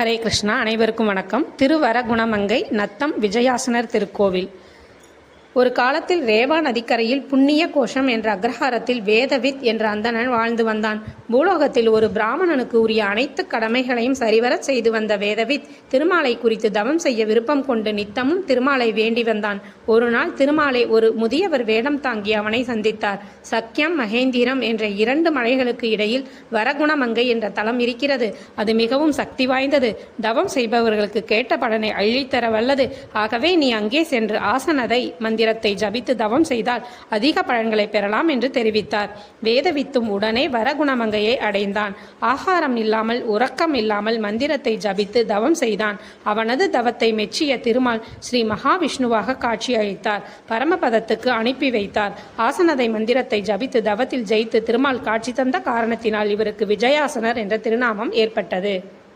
ஹரே கிருஷ்ணா அனைவருக்கும் வணக்கம். திருவரகுணமங்கை நத்தம் விஜயாசனர் திருக்கோவில். ஒரு காலத்தில் ரேவா நதிக்கரையில் புண்ணிய கோஷம் என்ற அக்ரஹாரத்தில் வேதவித் என்ற அந்தணன் வாழ்ந்து வந்தான். பூலோகத்தில் ஒரு பிராமணனுக்கு உரிய அனைத்து கடமைகளையும் சரிவரச் செய்து வந்த வேதவித் திருமாலை குறித்து தவம் செய்ய விருப்பம் கொண்டு நித்தமும் திருமாலை வேண்டி வந்தான். ஒரு நாள் திருமாலை ஒரு முதியவர் வேடம் தாங்கி அவனை சந்தித்தார். சக்கியம் மகேந்திரம் என்ற இரண்டு மலைகளுக்கு இடையில் வரகுணமங்கை என்ற தலம் இருக்கிறது. அது மிகவும் சக்தி வாய்ந்தது. தவம் செய்பவர்களுக்கு கேட்ட பலனை அள்ளித்தர வல்லது ஆகவே நீ அங்கே சென்று ஆசனதை மந்திரத்தை ஜபித்து தவம் செய்தால் அதிக பலன்களை பெறலாம் என்று தெரிவித்தார். வேதவித்தும் உடனே வரகுணமங்கையை அடைந்தான். ஆகாரம் இல்லாமல் உறக்கம் இல்லாமல் மந்திரத்தை ஜபித்து தவம் செய்தான். அவனது தவத்தை மெச்சிய திருமால் ஸ்ரீ மகாவிஷ்ணுவாக காட்சி அளித்தார். பரமபதத்துக்கு அனுப்பி வைத்தார். ஆசனதை மந்திரத்தை ஜபித்து தவத்தில் ஜெயித்து திருமால் காட்சி தந்த காரணத்தினால் இவருக்கு விஜயாசனர் என்ற திருநாமம் ஏற்பட்டது.